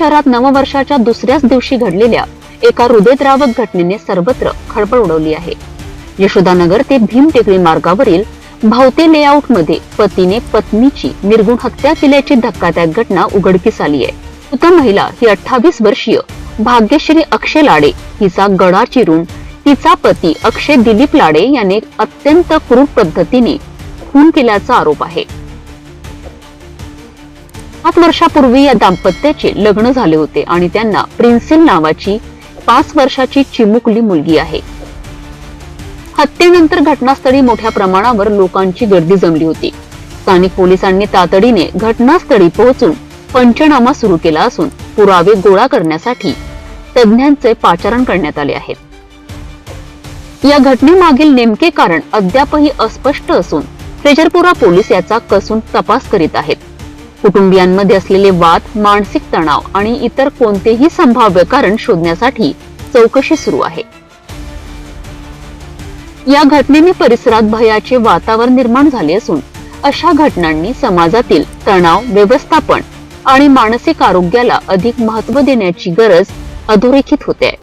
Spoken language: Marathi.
शहरात नववर्षाच्या दुसऱ्याच दिवशी घडलेल्या एका हृदयद्रावक घटनेने सर्वत्र खळबळ उडवली आहे. यशोदानगर ते भीमटेकडी मार्गावरील भावते लेआउटमध्ये पतीने पत्नीची निर्गुण हत्या केल्याची धक्कादायक घटना उघडकीस आली आहे. मृत महिला ही अठ्ठावीस वर्षीय भाग्यश्री अक्षय लाडे हिचा गळा चिरून तिचा पती अक्षय दिलीप लाडे याने अत्यंत क्रूर पद्धतीने खून केल्याचा आरोप आहे. सात वर्षापूर्वी या दाम्पत्याचे लग्न झाले होते आणि त्यांना प्रिन्सिल नावाची पाच वर्षाची चिमुकली मुलगी आहे. हत्येनंतर घटनास्थळी मोठ्या प्रमाणावर लोकांची गर्दी जमली होती. स्थानिक पोलिसांनी तातडीने घटनास्थळी पोहोचून पंचनामा सुरू केला असून पुरावे गोळा करण्यासाठी तज्ज्ञांचे पाचारण करण्यात आले आहे. या घटनेमागील नेमके कारण अद्यापही अस्पष्ट असून फ्रेजरपुरा पोलीस याचा कसून तपास करीत आहेत. कुटुंबियांमध्ये असलेले वाद मानसिक तणाव आणि इतर कोणतेही संभाव्य कारण शोधण्यासाठी चौकशी सुरू आहे. या घटनेने परिसरात भयाचे वातावरण निर्माण झाले असून अशा घटनांनी समाजातील तणाव व्यवस्थापन आणि मानसिक आरोग्याला अधिक महत्त्व देण्याची गरज अधोरेखित होते